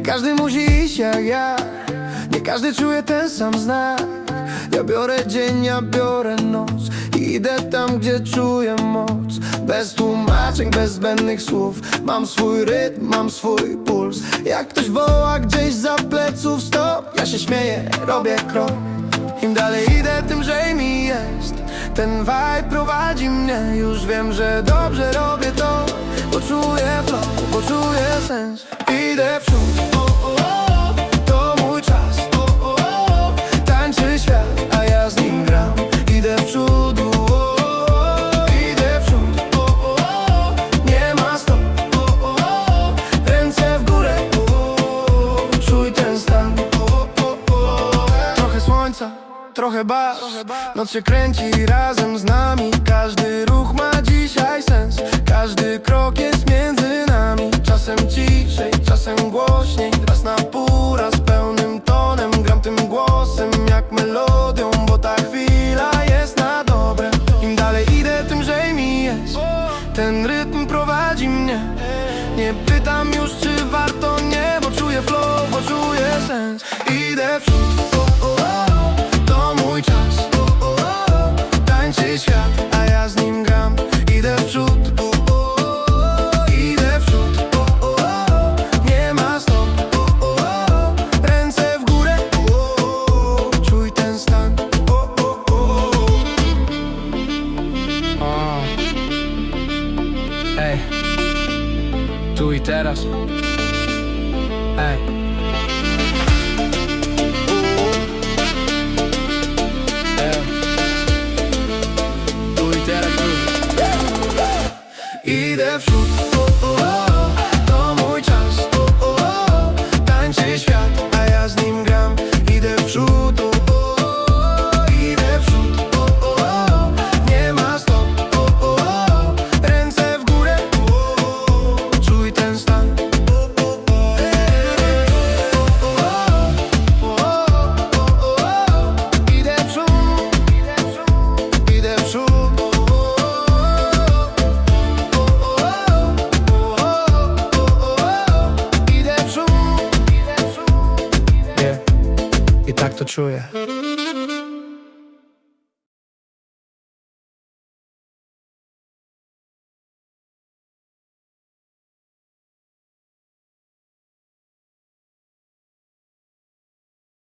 każdy musi iść jak ja. Nie każdy czuje ten sam znak. Ja biorę dzień, ja biorę noc. I idę tam, gdzie czuję moc. Bez tłumaczeń, bez zbędnych słów. Mam swój rytm, mam swój puls. Jak ktoś woła gdzieś za pleców stop Ja się śmieję, robię krok. Im dalej idę, tym lżej mi jest. Ten vibe prowadzi mnie. Już wiem, że dobrze robię to Bo czuję flow, bo czuję sens Idę w przód, o, o, o, to mój czas. O, o, o, Tańczy świat, a ja z nim gram. Idę w przód, o, o, o, idę w przód. O, o, o, Nie ma stop, o, o, o, ręce w górę. O, o, o, Czuj ten stan. O, o, o, Trochę słońca, trochę bar Noc się kręci razem z nami. Każdy ruch ma dzisiaj sens. Każdy krok jest pytam już, czy warto, nie Bo czuję flow, bo czuję sens. Idę w przód, o, o, o, tu i teraz. Ej. Yeah. I tak to czuję.